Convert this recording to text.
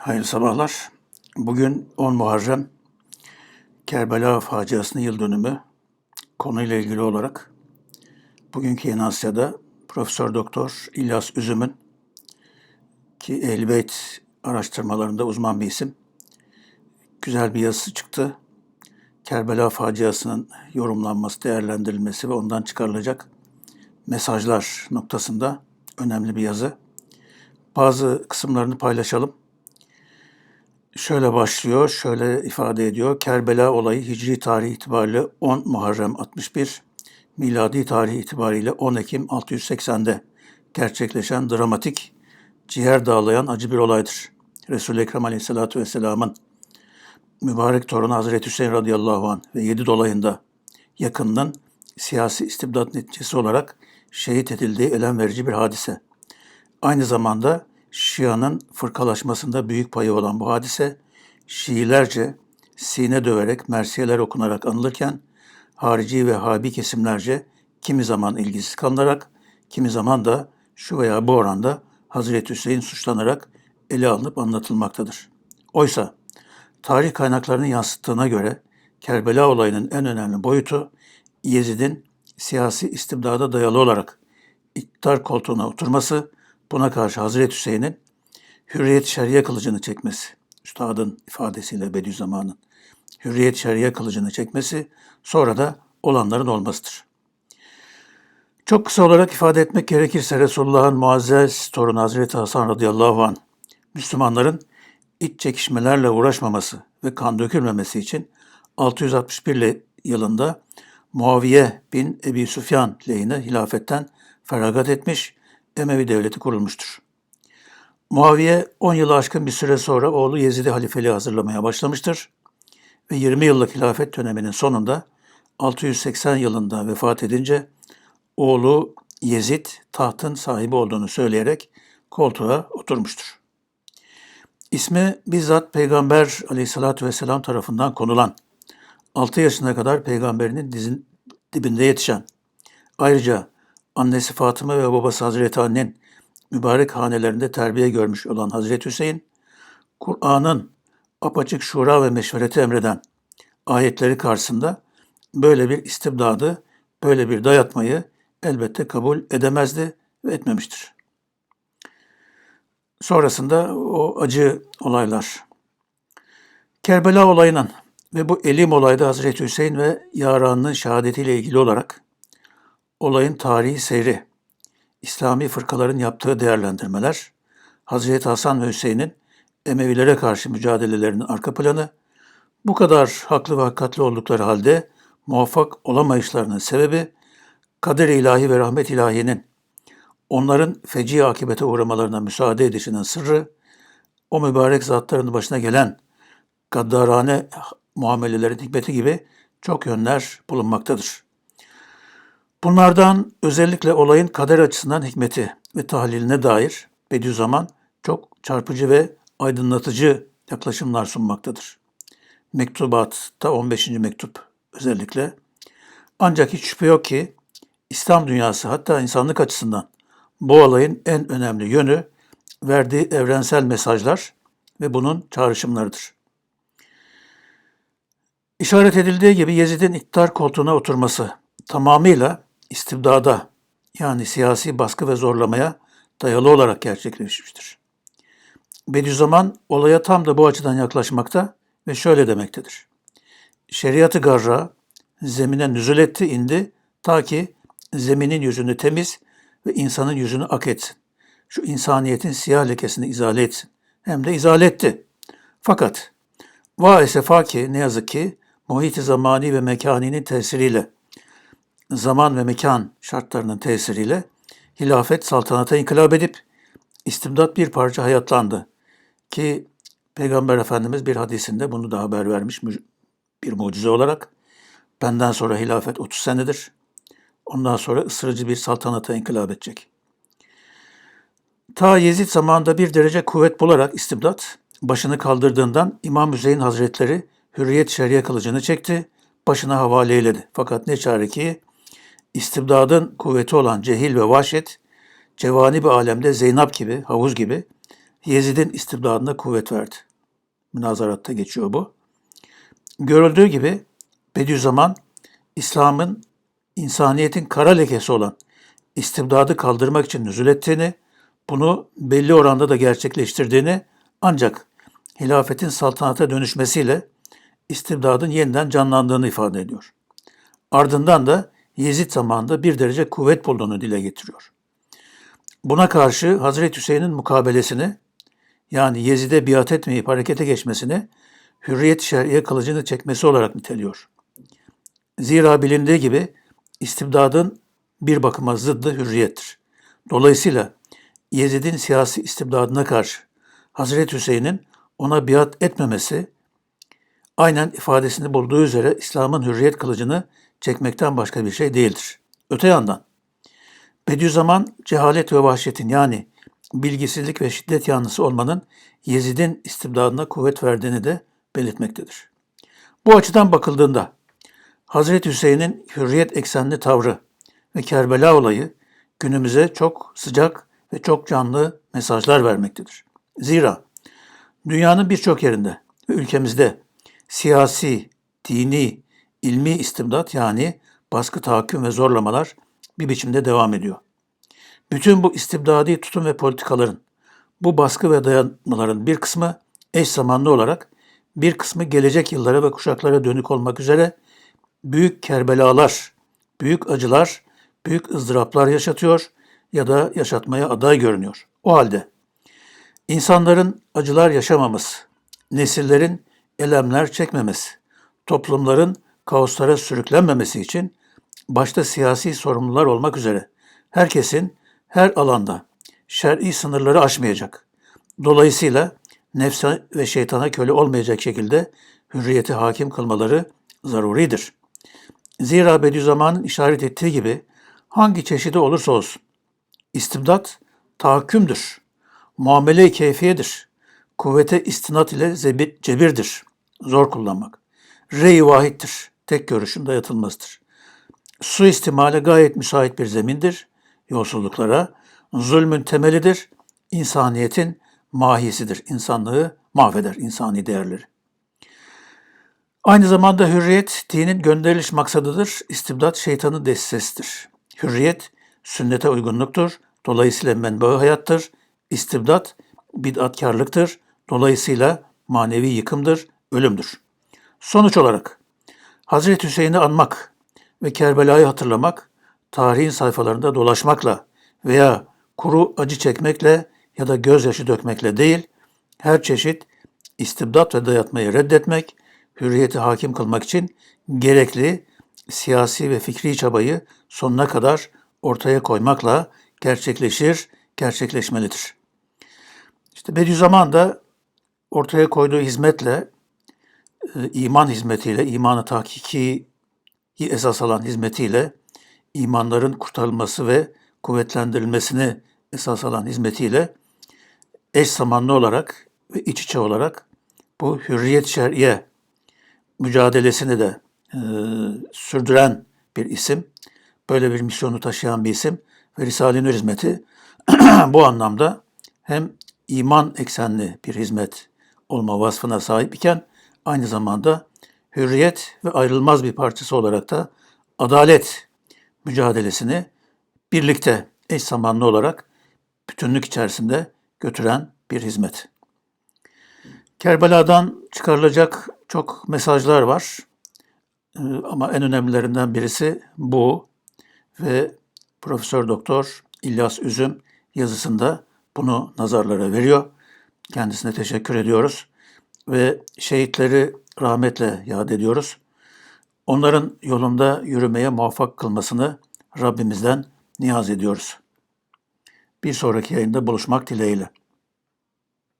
Hayırlı sabahlar. Bugün 10 Muharrem Kerbela faciasının yıl dönümü konuyla ilgili olarak bugünkü Yeni Asya'da Profesör Doktor İlyas Üzüm'ün ki Ehl-i Beyt araştırmalarında uzman bir isim güzel bir yazısı çıktı. Kerbela faciasının yorumlanması, değerlendirilmesi ve ondan çıkarılacak mesajlar noktasında önemli bir yazı. Bazı kısımlarını paylaşalım. Şöyle başlıyor, şöyle ifade ediyor. Kerbela olayı Hicri tarih itibariyle 10 Muharrem 61, miladi tarih itibariyle 10 Ekim 680'de gerçekleşen dramatik, ciğer dağlayan acı bir olaydır. Resul-i Ekrem Aleyhisselatü Vesselam'ın mübarek torunu Hazreti Hüseyin radıyallahu anh ve yedi dolayında yakınının siyasi istibdat neticesi olarak şehit edildiği elem verici bir hadise. Aynı zamanda Şia'nın fırkalaşmasında büyük payı olan bu hadise, Şiilerce sine döverek, mersiyeler okunarak anılırken, harici ve habi kesimlerce kimi zaman ilgisiz kalınarak, kimi zaman da şu veya bu oranda Hazreti Hüseyin suçlanarak ele alınıp anlatılmaktadır. Oysa tarih kaynaklarının yansıttığına göre Kerbela olayının en önemli boyutu Yezid'in siyasi istibdada dayalı olarak iktidar koltuğuna oturması, buna karşı Hazreti Hüseyin'in hürriyet şer'iye kılıcını çekmesi, üstadın ifadesiyle Bediüzzaman'ın hürriyet şer'iye kılıcını çekmesi, sonra da olanların olmasıdır. Çok kısa olarak ifade etmek gerekirse Resulullah'ın muazzez torunu Hazreti Hasan radıyallahu anh, Müslümanların iç çekişmelerle uğraşmaması ve kan dökülmemesi için 661 yılında Muaviye bin Ebi Süfyan lehine hilafetten feragat etmiş, Emevi devleti kurulmuştur. Muaviye 10 yılı aşkın bir süre sonra oğlu Yezid'i halifeliğe hazırlamaya başlamıştır ve 20 yıllık hilafet döneminin sonunda 680 yılında vefat edince oğlu Yezid tahtın sahibi olduğunu söyleyerek koltuğa oturmuştur. İsmi bizzat Peygamber aleyhissalatü vesselam tarafından konulan, 6 yaşına kadar peygamberinin dizin, dibinde yetişen, ayrıca annesi Fatıma ve babası Hazreti Anne'nin mübarek hanelerinde terbiye görmüş olan Hazreti Hüseyin, Kur'an'ın apaçık şura ve meşvereti emreden ayetleri karşısında böyle bir istibdadı, böyle bir dayatmayı elbette kabul edemezdi ve etmemiştir. Sonrasında o acı olaylar. Kerbela olayının ve bu elim olayda Hazreti Hüseyin ve yaranının şehadetiyle ilgili olarak olayın tarihi seyri, İslami fırkaların yaptığı değerlendirmeler, Hazreti Hasan ve Hüseyin'in Emevilere karşı mücadelelerinin arka planı, bu kadar haklı ve hakikatli oldukları halde muvaffak olamayışlarının sebebi, kader ilahi ve rahmet ilahinin onların feci akibete uğramalarına müsaade edişinin sırrı, o mübarek zatların başına gelen gaddarane muamelelerin hikmeti gibi çok yönler bulunmaktadır. Bunlardan özellikle olayın kader açısından hikmeti ve tahliline dair Bediüzzaman çok çarpıcı ve aydınlatıcı yaklaşımlar sunmaktadır. Mektubatta 15. mektup özellikle. Ancak hiç şüphe yok ki İslam dünyası hatta insanlık açısından bu olayın en önemli yönü verdiği evrensel mesajlar ve bunun çağrışımlarıdır. İşaret edildiği gibi Yezid'in iktidar koltuğuna oturması tamamıyla istibdada yani siyasi baskı ve zorlamaya dayalı olarak gerçekleşmiştir. Bediüzzaman olaya tam da bu açıdan yaklaşmakta ve şöyle demektedir. Şeriatı garra zemine nüzul etti indi ta ki zeminin yüzünü temiz ve insanın yüzünü ak etsin. Şu insaniyetin siyah lekesini izale etsin. Hem de izale etti. Fakat va esefa ki ne yazık ki muhit zamani ve mekaninin tesiriyle zaman ve mekan şartlarının tesiriyle hilafet saltanata inkılap edip istimdat bir parça hayatlandı. Ki Peygamber Efendimiz bir hadisinde bunu da haber vermiş bir mucize olarak. Benden sonra hilafet 30 senedir. Ondan sonra ısırıcı bir saltanata inkılap edecek. Ta Yezid zamanında bir derece kuvvet bularak istibdat başını kaldırdığından İmam Hüseyin Hazretleri hürriyet şeriye kılıcını çekti, başına havale eyledi. Fakat ne çare ki istibdadın kuvveti olan cehil ve vahşet, cevani bir alemde Zeynep gibi, havuz gibi Yezid'in istibdadına kuvvet verdi. Münazaratta geçiyor bu. Görüldüğü gibi Bediüzzaman İslam'ın insaniyetin kara lekesi olan istibdadı kaldırmak için nüzul ettiğini, bunu belli oranda da gerçekleştirdiğini ancak hilafetin saltanata dönüşmesiyle istibdadın yeniden canlandığını ifade ediyor. Ardından da Yezid zamanında bir derece kuvvet bulduğunu dile getiriyor. Buna karşı Hazreti Hüseyin'in mukabelesini yani Yezid'e biat etmeyip harekete geçmesini hürriyet şer'iye kılıcını çekmesi olarak niteliyor. Zira bilindiği gibi istibdadın bir bakıma zıddı hürriyettir. Dolayısıyla Yezid'in siyasi istibdadına karşı Hazreti Hüseyin'in ona biat etmemesi aynen ifadesini bulduğu üzere İslam'ın hürriyet kılıcını çekmekten başka bir şey değildir. Öte yandan Bediüzzaman cehalet ve vahşetin yani bilgisizlik ve şiddet yanlısı olmanın Yezid'in istibdadına kuvvet verdiğini de belirtmektedir. Bu açıdan bakıldığında Hazreti Hüseyin'in hürriyet eksenli tavrı ve Kerbela olayı günümüze çok sıcak ve çok canlı mesajlar vermektedir. Zira dünyanın birçok yerinde ve ülkemizde siyasi, dini, ilmi istibdat yani baskı, tahakküm ve zorlamalar bir biçimde devam ediyor. Bütün bu istibdadi tutum ve politikaların, bu baskı ve dayanmaların bir kısmı eş zamanlı olarak bir kısmı gelecek yıllara ve kuşaklara dönük olmak üzere büyük kerbelalar, büyük acılar, büyük ızdıraplar yaşatıyor ya da yaşatmaya aday görünüyor. O halde insanların acılar yaşamaması, nesillerin elemler çekmemesi, toplumların kaoslara sürüklenmemesi için başta siyasi sorumlular olmak üzere herkesin her alanda şer'i sınırları aşmayacak. Dolayısıyla nefse ve şeytana köle olmayacak şekilde hürriyeti hakim kılmaları zaruridir. Zira Bediüzzaman'ın işaret ettiği gibi hangi çeşidi olursa olsun istibdat tahakkümdür. Muamele-i keyfiyedir. Kuvvete istinat ile zebir, cebirdir. Zor kullanmak. Rey vahittir. Tek görüşün dayatılmasıdır. Suistimale gayet müsait bir zemindir. Yolsuzluklara, zulmün temelidir. İnsaniyetin mahiyesidir. İnsanlığı mahveder, insani değerleri. Aynı zamanda hürriyet dinin gönderiliş maksadıdır. İstibdat şeytanın destesidir. Hürriyet sünnete uygunluktur. Dolayısıyla menbaı hayattır. İstibdat bid'atkarlıktır. Dolayısıyla manevi yıkımdır, ölümdür. Sonuç olarak Hazreti Hüseyin'i anmak ve Kerbela'yı hatırlamak, tarihin sayfalarında dolaşmakla veya kuru acı çekmekle ya da gözyaşı dökmekle değil, her çeşit istibdat ve dayatmayı reddetmek, hürriyeti hakim kılmak için gerekli siyasi ve fikri çabayı sonuna kadar ortaya koymakla gerçekleşir, gerçekleşmelidir. İşte Bediüzzaman da ortaya koyduğu hizmetle, iman hizmetiyle, imanı tahkiki esas alan hizmetiyle, imanların kurtarılması ve kuvvetlendirilmesini esas alan hizmetiyle eş zamanlı olarak ve iç içe olarak bu hürriyet şer'iye mücadelesini de e, sürdüren bir isim. Böyle bir misyonu taşıyan bir isim ve Risale-i Nur hizmeti bu anlamda hem iman eksenli bir hizmet olma vasfına sahip iken aynı zamanda hürriyet ve ayrılmaz bir parçası olarak da adalet mücadelesini birlikte eş zamanlı olarak bütünlük içerisinde götüren bir hizmet. Kerbela'dan çıkarılacak çok mesajlar var. Ee, ama en önemlilerinden birisi bu ve Profesör Doktor İlyas Üzüm yazısında bunu nazarlara veriyor. Kendisine teşekkür ediyoruz ve şehitleri rahmetle yad ediyoruz. Onların yolunda yürümeye muvaffak kılmasını Rabbimizden niyaz ediyoruz. Bir sonraki yayında buluşmak dileğiyle.